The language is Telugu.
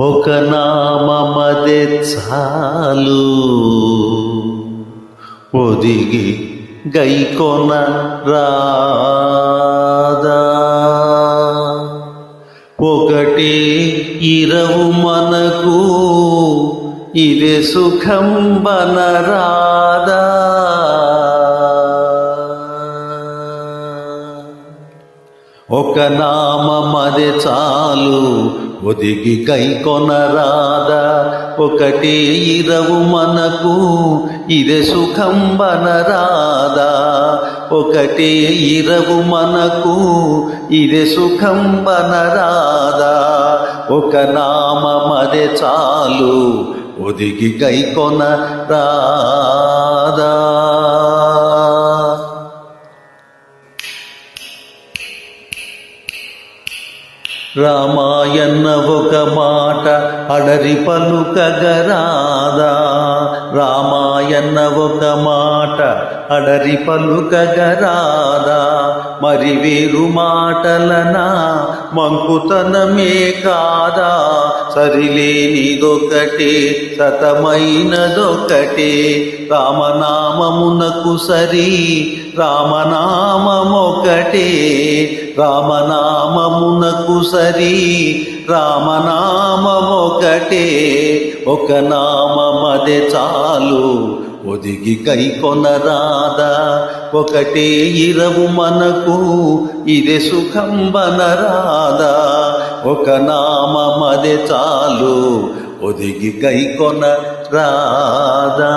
ఒక నామదే చాలు. ఒదిగి గైకొన రాదా. ఒకటి ఇరవు మనకు ఇదే సుఖం బనరాదా ఒక నామమది చాలు ఒదిగి కై కొనరాదా? ఒకటి ఇరవు మనకు ఇదే సుఖం ఒకటే ఒకటి ఇరవు మనకు ఇదే సుఖం బనరాదా? ఒక మరే చాలు ఒదిగి కై కొన రామాయన్న ఒక మాట అడరి పలుకగరాదా. రామాయన్న ఒక మాట అడరి పలుకగరాదా. మరి వేరు మాటలనా మంకుతనమే కాదా. సరిలేనిదొకటే సతమైనదొకటే. రామనామమునకు సరి రామనామమొకటే. రామనామమునకు సరి రామనామమొకటే ఒక నామమదే చాలు. ఒదిగి కై కొనరాదా ఒకటే ఇరవు మనకు ఇదే సుఖం బనరాదా. ఒక నామమదే చాలు ఒదిగి కై కొన రాదా